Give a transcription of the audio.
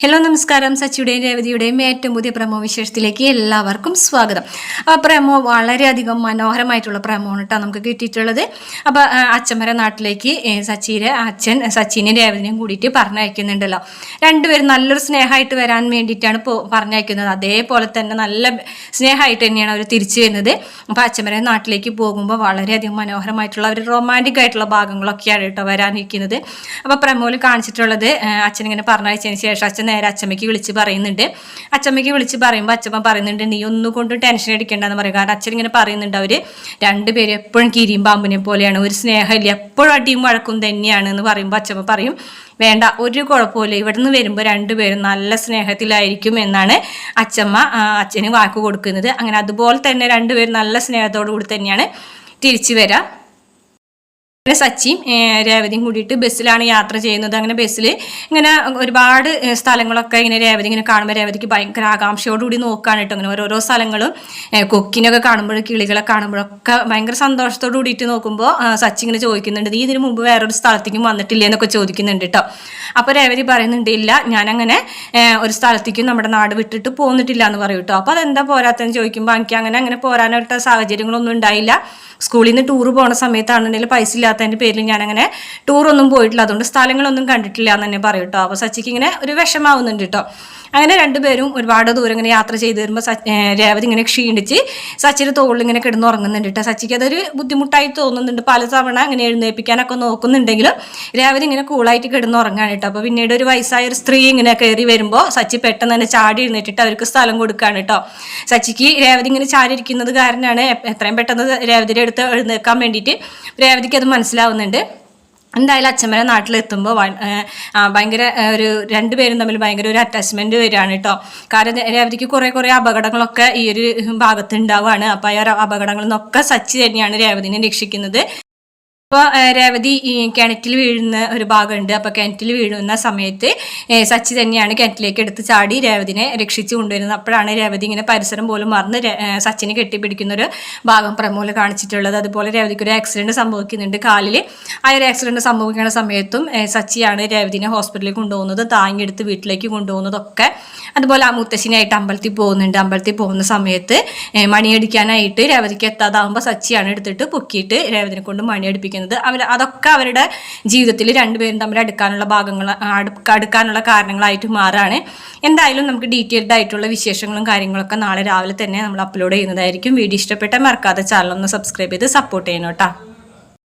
Hello നമസ്കാരം. സച്ചിയുടെയും രേവതിയുടെയും ഏറ്റവും പുതിയ പ്രമോ വിശേഷത്തിലേക്ക് എല്ലാവർക്കും സ്വാഗതം. ആ പ്രമോ വളരെയധികം മനോഹരമായിട്ടുള്ള പ്രമോണ് കേട്ടോ നമുക്ക് കിട്ടിയിട്ടുള്ളത്. അപ്പോൾ അച്ഛമ്മരെ നാട്ടിലേക്ക് സച്ചിയുടെ അച്ഛൻ സച്ചിനെയും രേവതിനെയും കൂടിയിട്ട് പറഞ്ഞയക്കുന്നുണ്ടല്ലോ. രണ്ടുപേരും നല്ലൊരു സ്നേഹമായിട്ട് വരാൻ വേണ്ടിയിട്ടാണ് പറഞ്ഞയക്കുന്നത്. അതേപോലെ തന്നെ നല്ല സ്നേഹമായിട്ട് തന്നെയാണ് അവർ തിരിച്ചു വരുന്നത്. അപ്പോൾ അച്ഛമ്മരെ നാട്ടിലേക്ക് പോകുമ്പോൾ വളരെയധികം മനോഹരമായിട്ടുള്ള ഒരു റൊമാന്റിക് ആയിട്ടുള്ള ഭാഗങ്ങളൊക്കെയാണ് കേട്ടോ വരാനിരിക്കുന്നത്. അപ്പോൾ പ്രമോയിൽ കാണിച്ചിട്ടുള്ളത് അച്ഛൻ ഇങ്ങനെ പറഞ്ഞയച്ചതിന് ശേഷം അച്ഛൻ നേരെ അച്ഛമ്മയ്ക്ക് വിളിച്ച് പറയുന്നുണ്ട്. അച്ഛമ്മയ്ക്ക് വിളിച്ച് പറയുമ്പോൾ അച്ഛമ്മ പറയുന്നുണ്ട് നീ ഒന്നും കൊണ്ട് ടെൻഷൻ അടിക്കേണ്ടെന്ന് പറയും. കാരണം അച്ഛൻ ഇങ്ങനെ പറയുന്നുണ്ട് അവർ രണ്ടുപേരും എപ്പോഴും കിരിയും പാമ്പിനെ പോലെയാണ്. ഒരു സ്നേഹമില്ല. എപ്പോഴും അടിയും വഴക്കും തന്നെയാണ് എന്ന് പറയുമ്പോൾ അച്ഛമ്മ പറയും. വേണ്ട ഒരു കുഴപ്പമില്ല ഇവിടെ നിന്ന് വരുമ്പോൾ രണ്ടുപേരും നല്ല സ്നേഹത്തിലായിരിക്കും എന്നാണ് അച്ഛമ്മ അച്ഛന് വാക്ക് കൊടുക്കുന്നത്. അങ്ങനെ അതുപോലെ തന്നെ രണ്ടുപേരും നല്ല സ്നേഹത്തോടു കൂടി തന്നെയാണ് തിരിച്ചു വരാം. അങ്ങനെ സച്ചിയും രേവതിയും കൂടിയിട്ട് ബസ്സിലാണ് യാത്ര ചെയ്യുന്നത്. അങ്ങനെ ബസ്സിൽ ഇങ്ങനെ ഒരുപാട് സ്ഥലങ്ങളൊക്കെ ഇങ്ങനെ രേവതി ഇങ്ങനെ കാണുമ്പോൾ രേവതിക്ക് ഭയങ്കര ആകാംക്ഷയോടുകൂടി നോക്കുകയാണ് കേട്ടോ. അങ്ങനെ ഓരോരോ സ്ഥലങ്ങളും കൊക്കിനൊക്കെ കാണുമ്പോഴും കിളികളെ കാണുമ്പോഴൊക്കെ ഭയങ്കര സന്തോഷത്തോട് കൂടിയിട്ട് നോക്കുമ്പോൾ സച്ചി ഇങ്ങനെ ചോദിക്കുന്നുണ്ട് നീ ഇതിന് മുമ്പ് വേറൊരു സ്ഥലത്തേക്കും വന്നിട്ടില്ലേ? എന്നൊക്കെ ചോദിക്കുന്നുണ്ട് കേട്ടോ. അപ്പോൾ രേവതി പറയുന്നുണ്ട് ഇല്ല ഞാനങ്ങനെ ഒരു സ്ഥലത്തേക്കും നമ്മുടെ നാട് വിട്ടിട്ട് പോന്നിട്ടില്ല എന്ന് പറയും കേട്ടോ. അപ്പോൾ അതെന്താ പോരാത്തെന്ന് ചോദിക്കുമ്പോൾ എനിക്ക് അങ്ങനെ അങ്ങനെ പോരാനായിട്ട് സാഹചര്യങ്ങളൊന്നും ഉണ്ടായില്ല. സ്കൂളിൽ നിന്ന് ടൂർ പോണ സമയത്താണെന്നുണ്ടെങ്കിൽ പൈസ ഇല്ലാത്തതിന്റെ പേരിൽ ഞാനങ്ങനെ ടൂറൊന്നും പോയിട്ടില്ല. അതുകൊണ്ട് സ്ഥലങ്ങളൊന്നും കണ്ടിട്ടില്ല എന്ന് തന്നെ പറയും കേട്ടോ അപ്പോൾ സച്ചിക്ക് ഇങ്ങനെ ഒരു വിഷമാവുന്നുണ്ട് കേട്ടോ അങ്ങനെ രണ്ടുപേരും ഒരുപാട് ദൂരം ഇങ്ങനെ യാത്ര ചെയ്ത് വരുമ്പോൾ രേവതി ഇങ്ങനെ ക്ഷീണിച്ച് സച്ചിയുടെ തോളിൽ ഇങ്ങനെ കിടന്നുറങ്ങുന്നുണ്ട് കേട്ടോ സച്ചിക്ക് അതൊരു ബുദ്ധിമുട്ടായി തോന്നുന്നുണ്ട്. പല തവണ ഇങ്ങനെ എഴുന്നേൽപ്പിക്കാനൊക്കെ നോക്കുന്നുണ്ടെങ്കിലും രേവതി ഇങ്ങനെ കൂളായിട്ട് കിടന്നുറങ്ങാണ് കേട്ടോ അപ്പോൾ പിന്നീട് ഒരു വയസ്സായ ഒരു സ്ത്രീ ഇങ്ങനെ കയറി വരുമ്പോൾ സച്ചി പെട്ടെന്ന് തന്നെ ചാടി എഴുന്നേറ്റിട്ട് അവർക്ക് സ്ഥലം കൊടുക്കുകയാണ് കേട്ടോ സച്ചിക്ക് രേവതി ഇങ്ങനെ ചാടി ഇരിക്കുന്നത് കാരണമാണ് എത്രയും പെട്ടെന്ന് രേവതിയുടെ അടുത്ത് എഴുന്നേൽക്കാൻ വേണ്ടിയിട്ട് രേവതിക്ക് അത് മനസ്സിലാവുന്നുണ്ട്. എന്തായാലും അച്ഛമ്മരെ നാട്ടിലെത്തുമ്പോൾ ഭയങ്കര ഒരു രണ്ടുപേരും തമ്മിൽ ഭയങ്കര ഒരു അറ്റാച്ച്മെന്റ് വരികയാണ് കേട്ടോ കാരണം രേവതിക്ക് കുറേ കുറേ അപകടങ്ങളൊക്കെ ഈ ഒരു ഭാഗത്ത് ഉണ്ടാവുകയാണ് അപ്പോൾ ആ അപകടങ്ങളിൽ നിന്നൊക്കെ സച്ചി തന്നെയാണ് രേവതിനെ രക്ഷിക്കുന്നത്. അപ്പോൾ രേവതി കിണറ്റിൽ വീഴുന്ന ഒരു ഭാഗമുണ്ട്. അപ്പോൾ കിണറ്റിൽ വീഴുന്ന സമയത്ത് സച്ചി തന്നെയാണ് കിണറ്റിലേക്ക് എടുത്ത് ചാടി രേവതിനെ രക്ഷിച്ചു കൊണ്ടുവരുന്നത്. അപ്പോഴാണ് രേവതി ഇങ്ങനെ പരിസരം പോലും മറന്ന് സച്ചിനെ കെട്ടിപ്പിടിക്കുന്ന ഒരു ഭാഗം പ്രമോൽ കാണിച്ചിട്ടുള്ളത്. അതുപോലെ രേവതിക്ക് ഒരു ആക്സിഡന്റ് സംഭവിക്കുന്നുണ്ട്. കാലിൽ ആ ഒരു ആക്സിഡന്റ് സംഭവിക്കുന്ന സമയത്തും സച്ചിയാണ് രേവതിനെ ഹോസ്പിറ്റലിൽ കൊണ്ടുപോകുന്നത് താങ്ങിയെടുത്ത് വീട്ടിലേക്ക് കൊണ്ടുപോകുന്നതൊക്കെ. അതുപോലെ ആ മുത്തശ്ശിനായിട്ട് അമ്പലത്തിൽ പോകുന്നുണ്ട്. അമ്പലത്തിൽ പോകുന്ന സമയത്ത് മണിയടിക്കാനായിട്ട് രേവതിക്ക് എത്താതാവുമ്പോൾ സച്ചിയാണ് എടുത്തിട്ട് പൊക്കിയിട്ട് രേവതിനെ കൊണ്ട് മണിയടിപ്പിക്കുന്നത്. അവർ അതൊക്കെ അവരുടെ ജീവിതത്തിൽ രണ്ടുപേരും തമ്മിൽ അടുക്കാനുള്ള ഭാഗങ്ങൾ അടുക്കാനുള്ള കാരണങ്ങളായിട്ട് മാറാണ്. എന്തായാലും നമുക്ക് ഡീറ്റെയിൽഡ് ആയിട്ടുള്ള വിശേഷങ്ങളും കാര്യങ്ങളൊക്കെ നാളെ രാവിലെ തന്നെ നമ്മൾ അപ്ലോഡ് ചെയ്യുന്നതായിരിക്കും. വീഡിയോ ഇഷ്ടപ്പെട്ട മറക്കാതെ ചാനൽ ഒന്ന് സബ്സ്ക്രൈബ് ചെയ്ത് സപ്പോർട്ട് ചെയ്യണം കേട്ടോ.